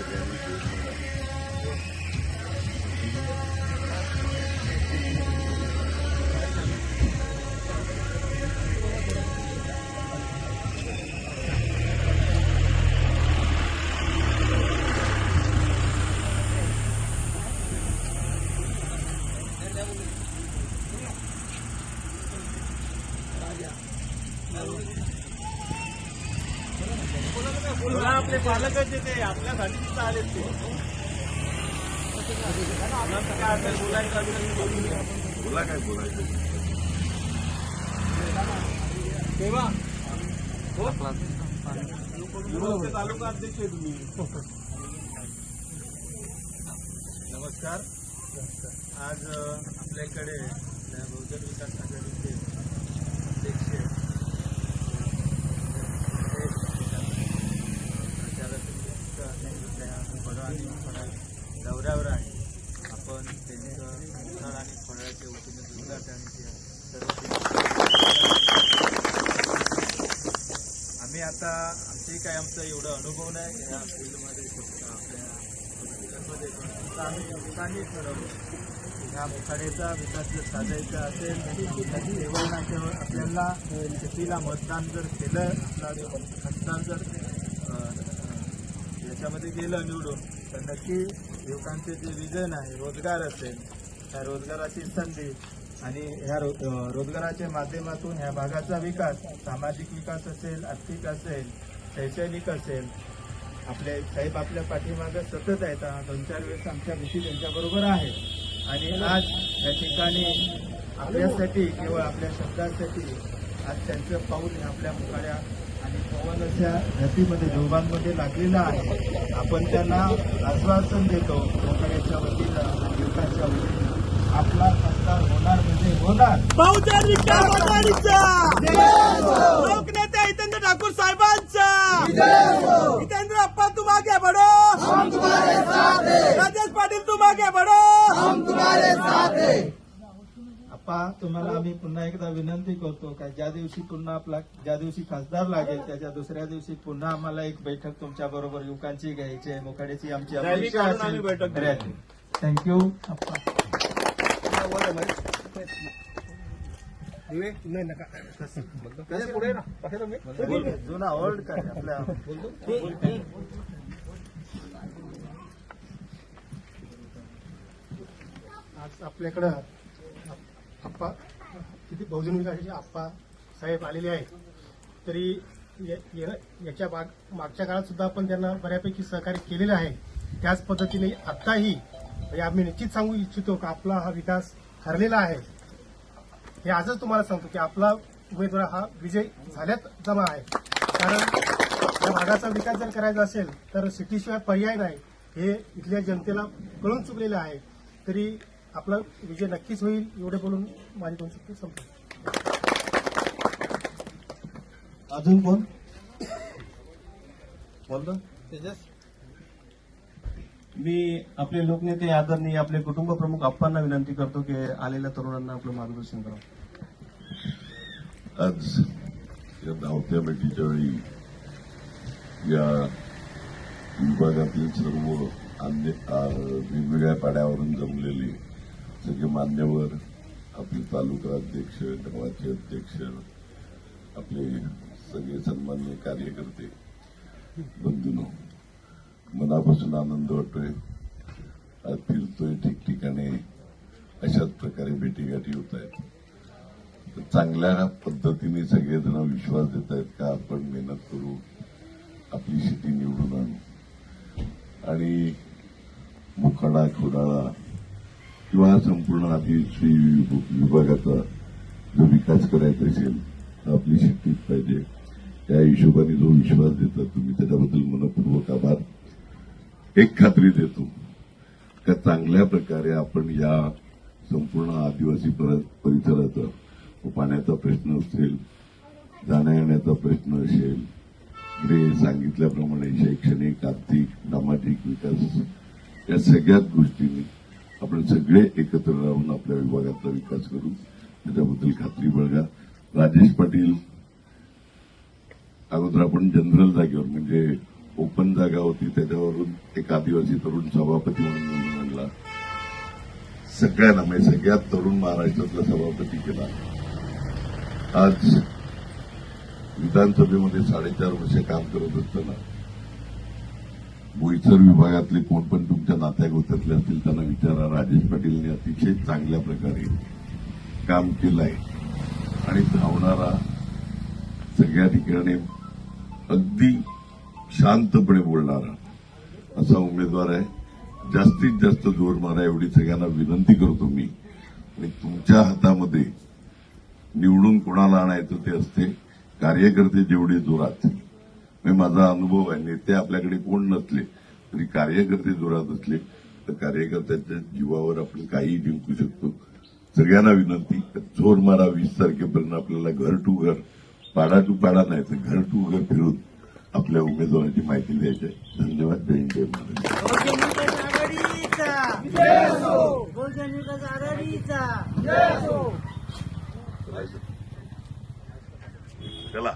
सगळ्यांनी जोडून मला आपले पालकच येते आपल्यासाठी तिथं आलेत ते. काय असेल बोलायचं. बोला काय बोलायचं? तेव्हा? हो? विरोधचे तालुका अध्यक्ष आहे तुम्ही. नमस्कार. आज आपल्याकडे आपल्या बहुजन विकास आघाडीचे अध्यक्ष हे प्रचाराच्या फळं आणि फळा दौऱ्यावर आहे आपण त्यांचं फळ आणि फळाच्या वतीने उद्घाटन सर्व आम्ही आता आमचे काय आमचा एवढा अनुभव नाही या फील्डमध्ये आपल्या आम्ही ठरवलं. ह्या मुखाड्याचा विकास जर साधायचा असेल तेव्हा सेवनाच्यावर आपल्याला शेतीला मतदान जर केलं आपला मतदान जर याच्यामध्ये गेलं निवडून तर नक्की युवकांचे जे विजन आहे रोजगार असेल त्या रोजगाराची संधी आणि ह्या रो रोजगाराच्या माध्यमातून ह्या भागाचा विकास सामाजिक विकास असेल आर्थिक असेल शैक्षणिक असेल आपले साहेब आपल्या पाठीमागं सतत आहेत. दोन चार वेळेस आमच्या भेटी त्यांच्याबरोबर आहेत आणि आज या ठिकाणी आपल्यासाठी केवळ आपल्या शब्दासाठी आज त्यांचं पाऊल हे आपल्या मुखाड्या आणि पवन अशा धर्तीमध्ये जोबांमध्ये लागलेलं आहे. आपण त्यांना आश्वासन देतो मुखाड्याच्या वतीनं युवकांच्या वतीनं आपला होणार म्हणजे होणार लोकनेते हितेंद्र ठाकूर साहेबांचा! हितेंद्र अप्पा तू मागे बडो! राजेश पाटील तू मागे बडो! आपा तुम्हाला आम्ही पुन्हा एकदा विनंती करतो का ज्या दिवशी पुन्हा आपला ज्या दिवशी खासदार लागेल त्याच्या दुसऱ्या दिवशी पुन्हा आम्हाला एक बैठक तुमच्या बरोबर युवकांची घ्यायची आहे मुखाड्याची आमची वर नाही नका आम्ही पुढे ना थँक्यू मी जुना ओल्ड काय आपल्या आज आपल्याकडं आप्पा किती बहुजन विकासाचे आप्पा साहेब आलेले आहेत तरी या- याच्या माग- मागच्या काळात सुद्धा आपण त्यांना बऱ्यापैकी सहकार्य केलेलं आहे त्याच पद्धतीने आत्ताही म्हणजे आम्ही निश्चित सांगू इच्छितो की आपला हा विकास ठरलेला आहे. हे आजच तुम्हाला सांगतो की आपला उमेदवार हा विजय झाल्यात जमा आहे. कारण या भागाचा विकास जर करायचा असेल तर सिटीशिवाय पर्याय नाही. हे इथल्या जनतेला कळून चुकलेलं आहे. तरी आपला विजय नक्कीच होईल एवढे बोलून माझी दोन शब्द संपतो अजून कोण? बोलतो. मी आपले लोकनेते आदरणीय आपले कुटुंब प्रमुख अप्पांना विनंती करतो की आलेल्या तरुणांना आपलं मार्गदर्शन करावं आज या धावत्या भेटीच्या वेळी या विभागातील सर्व अन्य वेगवेगळ्या पाड्यावरून जमलेले सगळे मान्यवर आपले तालुका अध्यक्ष गावाचे अध्यक्ष आपले सगळे सन्मान्य कार्यकर्ते बंधूनो मनापासून आनंद वाटतोय. आज फिरतोय ठिकठिकाणी. अशाच प्रकारे भेटीगाठी होत आहेत चांगल्या पद्धतीने सगळेजण विश्वास देत आहेत का आपण मेहनत करू आपली शेती निवडून आणू. आणि मुखाडा खोडाळा किंवा संपूर्ण आदिवासी विभागाचा जो विकास करायचा असेल तर आपली शेतीच पाहिजे. त्या हिशोबाने जो विश्वास देतात तुम्ही त्याच्याबद्दल एक खात्री देतो. का चांगल्या प्रकारे आपण या संपूर्ण आदिवासी परिसराचा पाण्याचा प्रश्न असेल जाण्या येण्याचा प्रश्न असेल. इकडे सांगितल्याप्रमाणे शैक्षणिक आर्थिक सामाजिक विकास या सगळ्याच गोष्टींनी आपण सगळे एकत्र राहून आपल्या विभागाचा विकास करू. त्याच्याबद्दल खात्री बळगा राजेश पाटील अगोदर आपण जनरल जागेवर म्हणजे ओपन जागा होती त्याच्यावरून एक आदिवासी तरुण सभापती म्हणून निवडून आणला. सगळ्यांना म्हणजे सगळ्यात तरुण महाराष्ट्रातला सभापती केला. आज विधानसभेमध्ये साडेचार वर्ष काम करत असताना बोईसर विभागातले कोण पण तुमच्या नात्यागोत्यातले असतील त्यांना विचारा. राजेश पाटीलने अतिशय चांगल्या प्रकारे काम केलं आहे आणि धावणारा सगळ्या ठिकाणी अगदी शांतपणे बोलणारा. असा उमेदवार आहे. जास्तीत जास्त जोर मारा एवढी सगळ्यांना विनंती करतो मी. आणि तुमच्या हातामध्ये निवडून कोणाला आणायचं ते असते कार्यकर्ते जेवढे जोरात. म्हणजे माझा अनुभव आहे नेते आपल्याकडे कोण नसले तरी कार्यकर्ते जोरात असले तर कार्यकर्त्याच्या जीवावर आपण काही जिंकू शकतो. सगळ्यांना विनंती जोर मारा वीस तारखेपर्यंत आपल्याला घर टू घर पाडा टू पाडा नाही तर घर टू घर फिरून आपल्या उमेदवाराची माहिती द्यायची धन्यवाद. जय हिंद आघाडीचा. चला.